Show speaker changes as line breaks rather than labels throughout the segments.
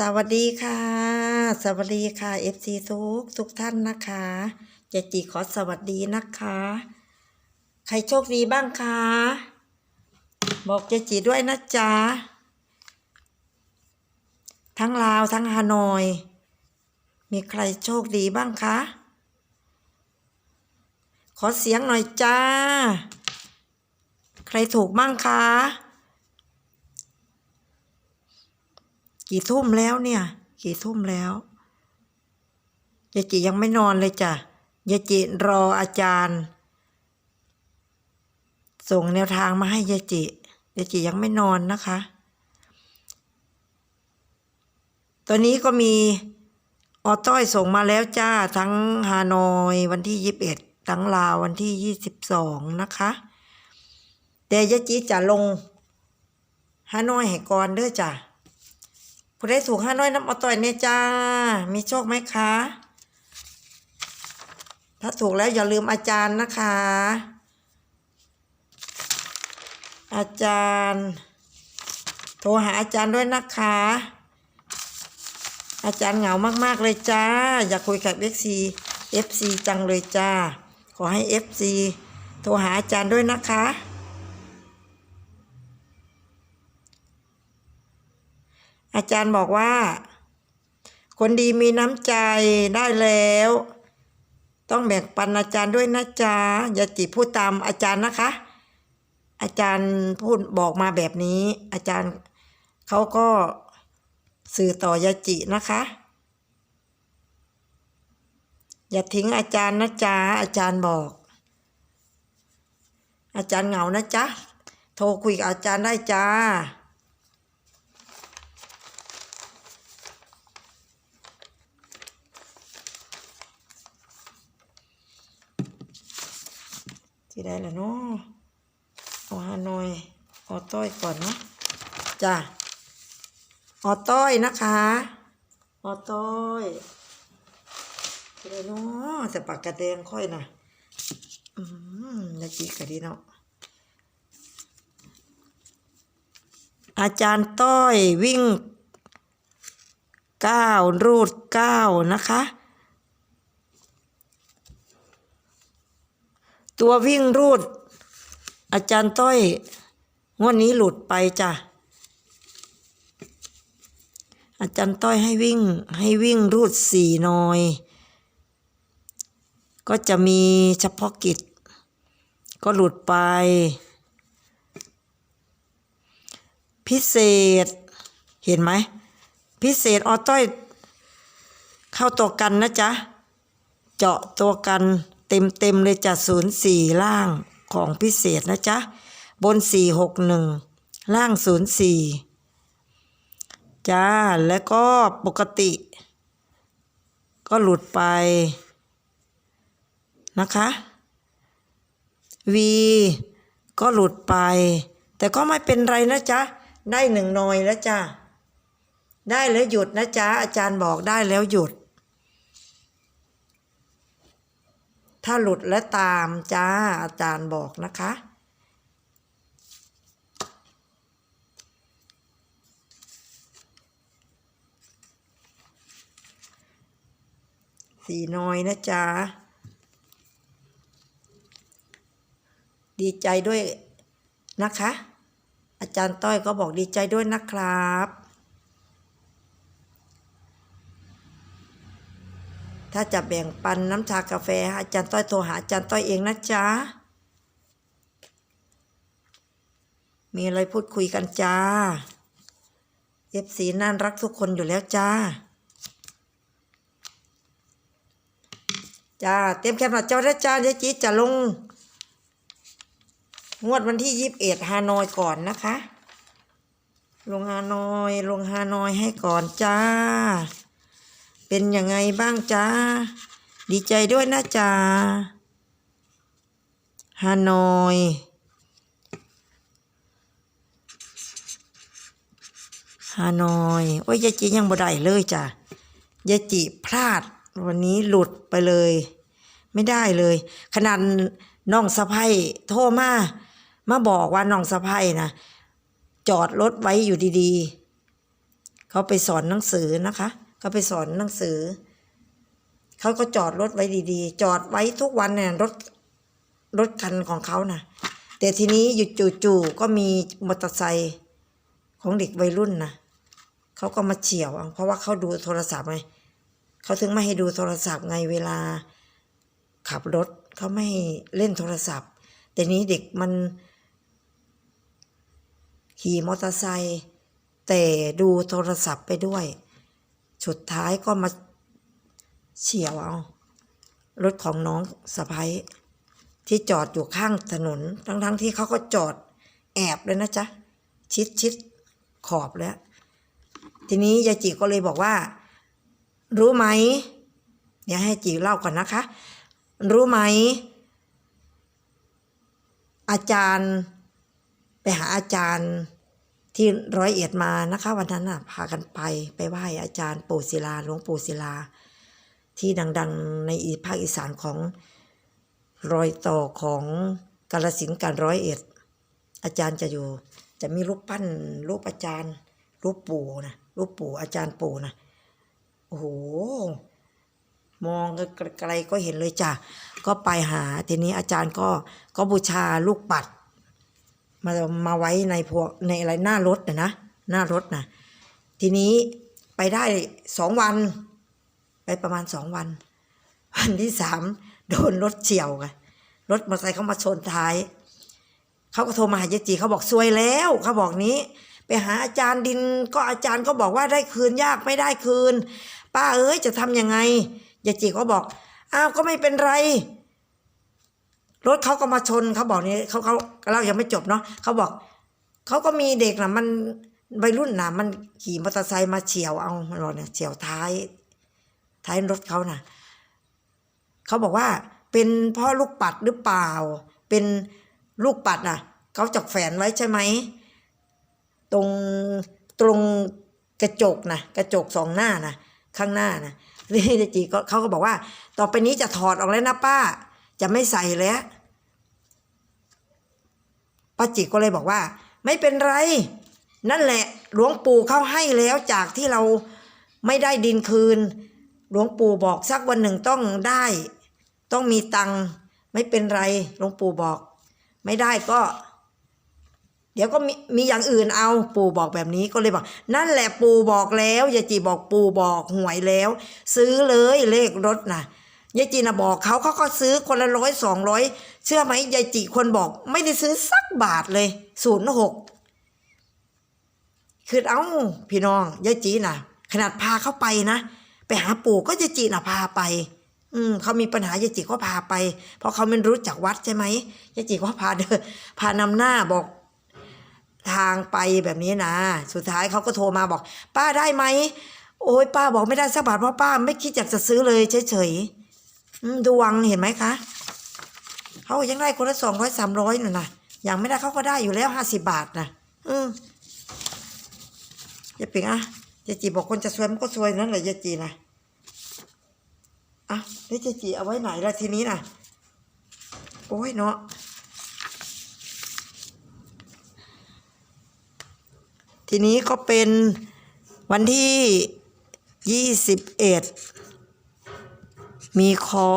สวัสดีค่ะ สวัสดีค่ะ FC ทุกทุกท่านนะคะเจจิขอสวัสดีนะคะ ใครโชคดีบ้างคะ บอกเจจิด้วยนะจ๊ะ ทั้งลาวทั้งฮานอย มีใครโชคดีบ้างคะ ขอเสียงหน่อยจ้า ใครถูกบ้างคะ กี่ทุ่มแล้วเนี่ย กี่ทุ่มแล้วยายจิยังไม่นอนเลยจ้ะยายจิรออาจารย์ ส่งแนวทางมาให้ยายจิยายจิยังไม่นอนนะคะ ตอนนี้ก็มีออต้อยส่งมาแล้วจ้า ทั้งฮานอยวันที่ยี่สิบเอ็ดทั้งลาววันที่ยี่สิบสองนะคะ แต่ยายจิจะลงฮานอยให้ก่อนเด้อจ้ะ ผู้ได้ถูกห้าน้อยน้ำเอาต่อยเนี่ยจ้า มีโชคไหมคะ ถ้าถูกแล้วอย่าลืมอาจารย์นะคะ อาจารย์ โทรหาอาจารย์ด้วยนะคะ อาจารย์เหงามากๆเลยจ้า อยากคุยกับ FC FC จังเลยจ้า ขอให้ FC โทรหาอาจารย์ด้วยนะคะ อาจารย์บอกว่า คนดีมีน้ำใจได้แล้ว ต้องแบ่งปันอาจารย์ด้วยนะจ๊ะอย่าจีพูดตามอาจารย์นะคะ อาจารย์พูดบอกมาแบบนี้ อาจารย์เขาก็สื่อต่อยาจินะคะ อย่าทิ้งอาจารย์นะจ๊ะอาจารย์บอก อาจารย์เหงานะจ๊ะโทรคุยกับอาจารย์ได้จ้า ที่ได้ละเนาะเอาฮานอยออต้อยก่อนเนาะจ้ะออต้อยนะคะออต้อยที่ได้เนาะแต่ปากกระแดงค่อยนะอืมยาจีกะดีเนาะอาจารย์ต้อยวิ่งเก้ารูดเก้านะคะ ตัววิ่งรูด อาจารย์ต้อยงวดนี้หลุดไปจ้ะ อาจารย์ต้อยให้วิ่งให้วิ่งรูดสี่หน่อย ก็จะมีเฉพาะกิจ ก็หลุดไป พิเศษ เห็นไหม พิเศษออต้อย เข้าตัวกันนะจ๊ะ เจาะตัวกัน เต็มเต็มๆเลยจ้ะศูนย์สี่ล่างของพิเศษนะจ๊ะ บนสี่หกหนึ่งล่างศูนย์สี่จ้า แล้วก็ปกติ ก็หลุดไปนะคะ V ก็หลุดไป แต่ก็ไม่เป็นไรนะจ๊ะ ได้หนึ่งหนอยแล้วจ้าได้แล้วหยุดนะจ๊ะ อาจารย์บอกได้แล้วหยุด ถ้าหลุดและตามจ้าอาจารย์บอกนะคะ สีน้อยนะจ๊ะ ดีใจด้วยนะคะ อาจารย์ต้อยก็บอกดีใจด้วยนะครับ ถ้าจะแบ่งปันน้ำชากาแฟอาจารย์ต้อยโทรหาอาจารย์ต้อยเองนะจ๊ะ มีอะไรพูดคุยกันจ้าเอฟซีน่ารักทุกคนอยู่แล้วจ้า จ้า เต็มแคปหน้าจอแล้วจ้ายายจีจะลง งวดวันที่ยี่สิบเอ็ดฮานอยก่อนนะคะ ลงฮานอย ลงฮานอยให้ก่อนจ้า เป็นยังไงบ้างจ้า ดีใจด้วยนะจ้าฮานอย ฮานอย โอ้ยยายจียังบ่ได้เลยจ้ะยายจีพลาด วันนี้หลุดไปเลย ไม่ได้เลย ขนาดน้องสะพ้ยโทรมา มาบอกว่าน้องสะพ้ยนะจอดรถไว้อยู่ดีๆ เขาไปสอนหนังสือนะคะ เขาไปสอนหนังสือ เขาก็จอดรถไว้ดีๆ จอดไว้ทุกวันเนี่ยรถรถคันของเขานะแต่ทีนี้อยู่จู่ๆก็มีมอเตอร์ไซค์ของเด็กวัยรุ่นนะเขาก็มาเฉียวเอาเพราะว่าเขาดูโทรศัพท์ไงเขาถึงไม่ให้ดูโทรศัพท์ไงเวลา ขับรถเขาไม่ให้เล่นโทรศัพท์ แต่นี้เด็กมัน ขี่มอเตอร์ไซค์แต่ดูโทรศัพท์ไปด้วย สุดท้ายก็มาเฉียวเอารถของน้องสะพ้ยที่จอดอยู่ข้างถนน ทั้งๆทที่เขาก็จอดแอบเลยนะจ๊ะ ชิดชิดขอบแล้ว ทีนี้ยายจิก็เลยบอกว่า รู้ไหมเดี๋ยวให้จิเล่าก่อนนะคะ รู้ไหม อาจารย์ ไปหาอาจารย์ ที่ร้อยเอ็ดมานะคะ วันนั้นน่ะพากันไปไปไหว้อาจารย์ปู่ศิลาหลวงปู่ศิลา ที่ดังๆในอีภาคอีสานของรอยต่อของกาลสินการร้อยเอ็ด อาจารย์จะอยู่ จะมีรูปปั้นรูปอาจารย์ รูปปู่นะรูปปู่อาจารย์ปู่นะโอ้โหมองไกลๆก็เห็นเลยจ้ะก็ไปหาทีนี้อาจารย์ก็ก็บูชาลูกปัด มามาไว้ในพวกในอะไรหน้ารถนะนะหน้ารถนะทีนี้ไปได้สองวัน ไปประมาณสองวัน วันที่สามโดนรถเฉียวไงรถมอเตอร์ไซค์เขามาชนท้ายเขาก็โทรมาหายายจีเขาบอกซวยแล้วเขาบอกนี้ ไปหาอาจารย์ดินก็อาจารย์ก็บอกว่าได้คืนยากไม่ได้คืน ป้าเอ้ยจะทำยังไงยายจีก็บอกอ้าวก็ไม่เป็นไร รถเขาก็มาชนเขาบอกนี่เขาเขาเรายังไม่จบเนาะเขาบอกเขาก็มีเด็กนะมันวัยรุ่นนะมันขี่มอเตอร์ไซค์มาเฉียวเอามันบอกเนี่ยเฉียวท้าย ท้ายรถเขาน่ะเขาบอกว่าเป็นพ่อลูกปัดหรือเปล่า เป็นลูกปัดน่ะเขาจักแฝนไว้ใช่ไหมตรงตรงกระจกนะกระจกสองหน้านะข้างหน้านะนี่จีก็เขาก็บอกว่า ต่อไปนี้จะถอดออกแล้วนะป้า จะไม่ใส่แล้ว ป้าจิก็เลยบอกว่า ไม่เป็นไร นั่นแหละหลวงปู่เข้าให้แล้วจากที่เราไม่ได้ดินคืน หลวงปู่บอกสักวันหนึ่งต้องได้ ต้องมีตังค์ไม่เป็นไรหลวงปู่บอก ไม่ได้ก็ เดี๋ยวก็มีมีอย่างอื่นเอาปู่บอกแบบนี้ก็เลยบอก นั่นแหละปู่บอกแล้วยายจีบอกปู่บอกหวยแล้ว ซื้อเลยเลขรถนะ ยายจีนะบอกเขาเขาก็ซื้อคนละร้อยสองร้อยเชื่อไหมยายจีคนบอก ไม่ได้ซื้อสักบาทเลยศูนย์หกคือเอ้าพี่น้องยายจีน่ะ ขนาดพาเขาไปนะไปหาปู่ก็ยายจีน่ะพาไป อืมเขามีปัญหายายจีก็พาไป เพราะเขาไม่รู้จักวัดใช่ไหมยายจีก็พาเดินพานำหน้าบอกทางไปแบบนี้นะ สุดท้ายเขาก็โทรมาบอก ป้าได้ไหม โอ้ยป้าบอกไม่ได้สักบาทเพราะป้าไม่คิดอยากจะซื้อเลยเฉยๆ ดวงเห็นไหมคะเขายังได้คนละสองร้อยสามร้อยน่ะนะอย่างไม่ได้เขาก็ได้อยู่แล้วห้าสิบบาทนะอืมอย่าเปิงอะยายจีบอกคนจะซวยมันก็ซวยนั่นแหละยายจีนะอะแล้วยายจีเอาไว้ไหนละทีนี้น่ะโอ้ยเนาะทีนี้ก็เป็นวันที่ยี่สิบเอ็ด มีคอ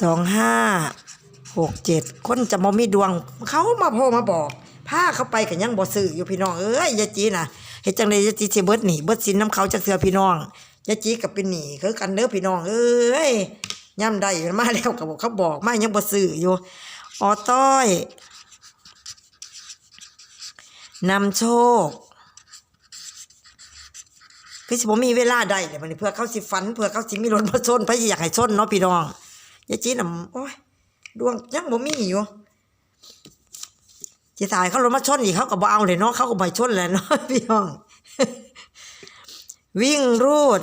สองห้าหกเจ็ดคนจะมมีดวง เขามาโพมาบอกพาเขาไปกันยังบ่ซื้ออยู่พี่น้องเอ้ยยายจีน่ะเฮ็ดจังไดยายจีสิเบิดหนีเบิดสินน้ำเขาจากเสือพี่น้องยายจีกับเป็นหนีคือกันเด้อพี่น้องเอ้ยย่ำได้มาแล้วก็บเขาบอกมายังบ่ซื้ออยู่ออต้อยนำโชค คือสิผมมีเวลาได้เดี๋ยมันเพื่อเขาสิฝันเพื่อเขาสิมีรถมาชนพอยอยากให้ชนเนาะพี่น้องยายจีน่ะโอ้ยดวงยังบ่มีอยู่จีตายเขารถมาชนอีกเขาก็บ่เอาเลยเนาะเขาก็บ่ชนแล้วเนาะพี่น้อง วิ่งรูด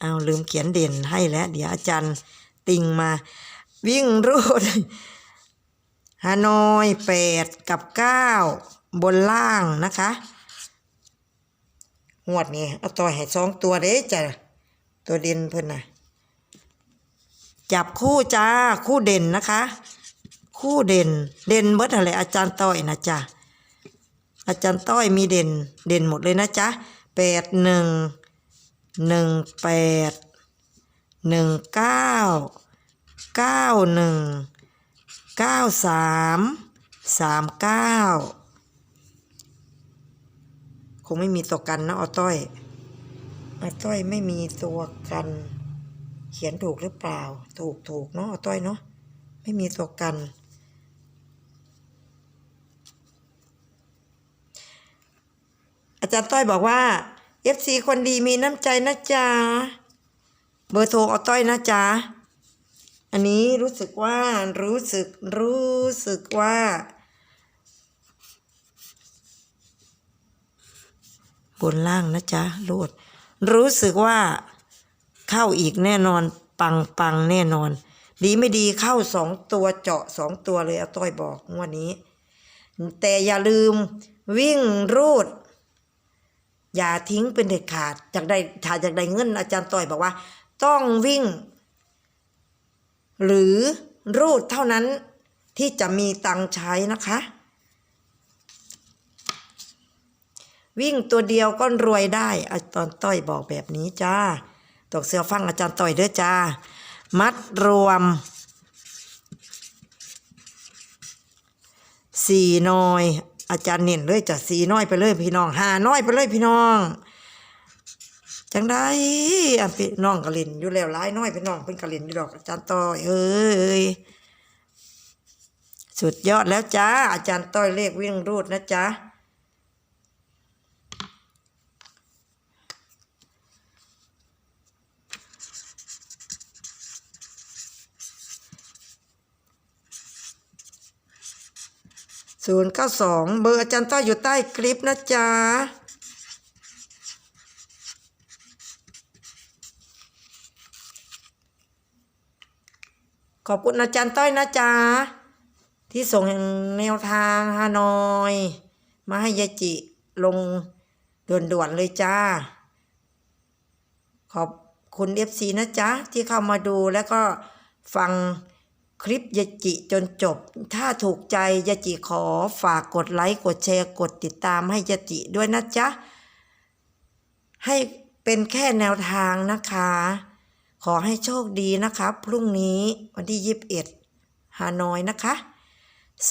เอาลืมเขียนเด่นให้แล้ว เดี๋ยวอาจารย์ติงมา วิ่งรูดฮานอยแปดกับเก้าบนล่างนะคะ งวดนี้เอาต่อให้สองตัวเด้จ้ะตัวเด่นเพิ่นน่ะจับคู่จ้าคู่เด่นนะคะ คู่เด่น เด่นเบิดอะไรอาจารย์ต้อยนะจ้ะอาจารย์ต้อยมีเด่น เด่นหมดเลยนะจ๊ะแปดหนึ่งหนึ่งแปดหนึ่งเก้าเก้าหนึ่งเก้าสามสามเก้า คงไม่มีตัวกันนะอาต้อยอาต้อยไม่มีตัวกัน เขียนถูกหรือเปล่า ถูกถูกเนาะอาต้อยเนาะไม่มีตัวกัน อาจารย์ต้อยบอกว่า FC คนดีมีน้ำใจนะจ๊ะเบอร์โทรเอาต้อยนะจ๊ะอันนี้รู้สึกว่ารู้สึกรู้สึกว่า บนล่างนะจ๊ะรูด รู้สึกว่าเข้าอีกแน่นอนปังปังแน่นอน ดีไม่ดีเข้าสองตัวเจาะสองตัวเลยอาต้อยบอกงวดนี้ แต่อย่าลืมวิ่งรูด อย่าทิ้งเป็นเด็ดขาดจากได้ถ้าจากได้เงินอาจารย์ต้อยบอกว่า ต้องวิ่ง หรือรูดเท่านั้นที่จะมีตังใช้นะคะ วิ่งตัวเดียวก็รวยได้อาจารย์ต้อยบอกแบบนี้จ้าตกเสือฟังอาจารย์ต้อยเด้อจ้า มัดรวมสี่น้อย อาจารย์เน้นเลยจ้ะสี่น้อยไปเลยพี่น้องห้าน้อยไปเลยพี่น้องจังได้อะพี่น้องกะลินอยู่แล้วร้ายน้อยพี่น้องเพิ่นกะลินอยู่ดอกอาจารย์ต้อยเอ้ยสุดยอดแล้วจ้าอาจารย์ต้อยเลขวิ่งรูดนะจ๊ะศูนย์เก้า สองเบอร์อาจารย์ต้อยอยู่ใต้คลิปนะจ๊ะขอบคุณอาจารย์ต้อยนะจ๊ะที่ส่งแนวทางฮานอย มาให้ยายจิลงด่วนๆเลยจ้า ขอบคุณเอฟซีนะจ๊ะที่เข้ามาดูแล้วก็ฟัง คลิปยาจิจนจบ ถ้าถูกใจยาจิขอฝากกดไลค์ กดแชร์ กดติดตามให้ยาจิด้วยนะจ๊ะ ให้เป็นแค่แนวทางนะคะ ขอให้โชคดีนะคะพรุ่งนี้วันที่ 21ฮานอยนะคะ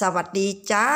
สวัสดีจ้า